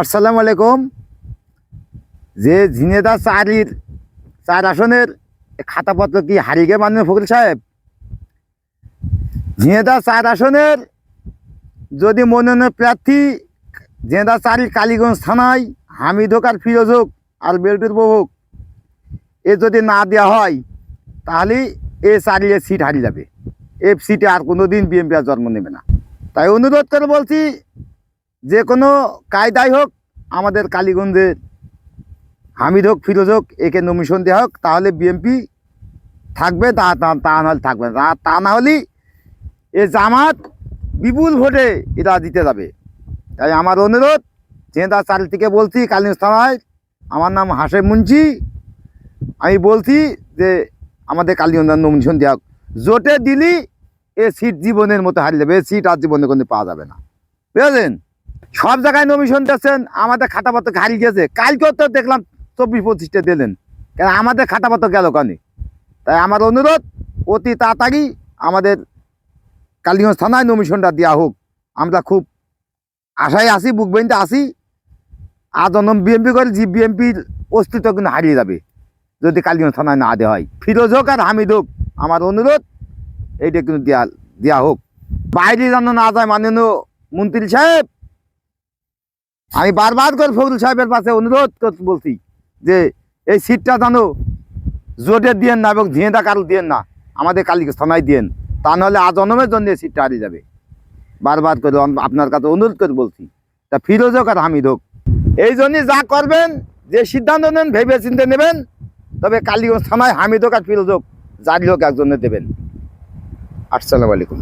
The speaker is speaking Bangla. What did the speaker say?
আসসালামু আলাইকুম। যে ঝিনেদা চারির, চার আসনের খাতাপত্র কি হারিয়ে গে মাননীয় ফকরুল সাহেব? ঝিনেদা চার আসনের, যদি মনোনয়ন প্রার্থী ঝিনেদা চারির কালীগঞ্জ থানায় হামিদ হোক আর ফিরোজ হোক আর বেল্টুর হোক, এ যদি না দেওয়া হয়, তাহলে এ চারিয়ে সিট হারিয়ে যাবে। এ সিটে আর কোনো দিন বিএমপি আর জন্ম নেবে না। তাই অনুরোধ করে বলছি যে কোনো কায়দায় হোক, আমাদের কালীগঞ্জের হামিদ হোক, ফিরোজ হোক একে নমিশন দেওয়া হোক, তাহলে বিএমপি থাকবে, তা, তা- তা না হলে থাকবে না। তা- না হলেই এ জামাত বিপুল ভোটে এটা দিতে যাবে। তাই আমার অনুরোধ চাল থেকে বলছি, কালীগঞ্জ থানায়, আমার নাম হাসে মুন্সি। আমি বলছি যে আমাদের কালীগঞ্জ নমিশন দেওয়া হোক। জোটে দিলি, এ সিট জীবনের মতো হারিয়ে যাবে, এ সিট আর জীবনে কোনো পাওয়া যাবে না। বুঝলেন সব জায়গায় নমিশন দিচ্ছেন আমাদের খাতাপত্র হারিয়ে গেছে। কালকেও তো দেখলাম চব্বিশ পঁচিশটা দিলেন। কেন আমাদের খাতাপত্র গেল কানে? তাই আমার অনুরোধ, অতি তাড়াতাড়ি আমাদের কালীগঞ্জ থানায় নমিশনটা দেওয়া হোক। আমরা খুব আশায় আসি বুক বেঁধে আসি আর জন্ম বিএমপি করে জি বিএমপির অস্তিত্ব কিন্তু হারিয়ে যাবে, যদি কালীগঞ্জ থানায় না দেওয়া হয়। ফিরোজ হোক আর হামিদ হোক, আমার অনুরোধ, এইটা কিন্তু দেওয়া দেওয়া হোক। বাইরে যেন না যায় মাননীয় মন্ত্রী সাহেব আমি বারবার করে ফখরুল সাহেবের পাশে অনুরোধ বলছি যে এই সিটটা যেন জোটে দিয়েন না এবং ঝিঁয়েদা কারও দিয়েন না, আমাদের কালীকে থানায় দিয়েন। তা নাহলে আজ অনমের জন্য সিটটা হারিয়ে যাবে। বারবার করে আপনার কাছে অনুরোধ করে বলছি, তা ফিরোজ হোক আর হামিদ হোক, এই জন্যই যা করবেন, যে সিদ্ধান্ত নেন, ভেবে চিন্তে নেবেন, তবে কালীগঞ্জ থানায় হামিদ হোক আর ফিরোজ হোক, জারি হোক একজনে দেবেন। আসসালামু আলাইকুম।